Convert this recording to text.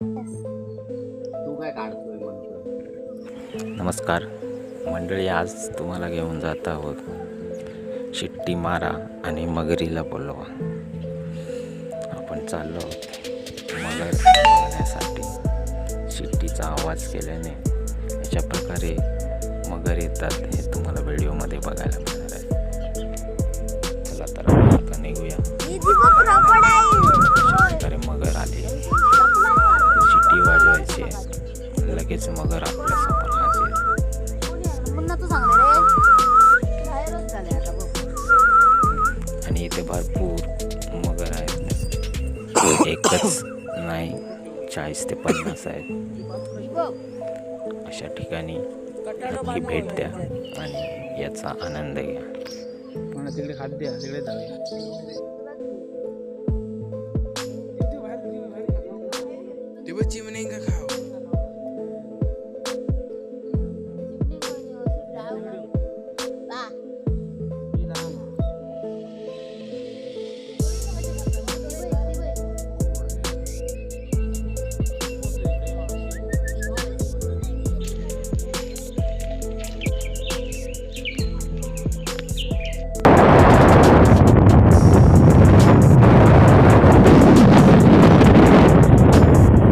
तू काय काढतोय नमस्कार. मंडळी आज तुम्हाला घेऊन जात आहोत शिट्टी मारा आणि मगरीला बोलवा. आपण चाललो आहोत मगर बघण्यासाठी. शिट्टीचा आवाज केल्याने अशा प्रकारे मगर येतात हे तुम्हाला व्हिडिओमध्ये बघायला वाजवायची लगेच मगर आपल्यासमोर हाजीर पुन्हा आणि इथे भरपूर मगर आहेत. एकच नाही चाळीस ते पन्नास आहेत. अशा ठिकाणी नक्की भेट द्या आणि याचा आनंद घ्या. म्हणा तिकडे खाद्य तिकडे जाऊया. They were teaming in kakao.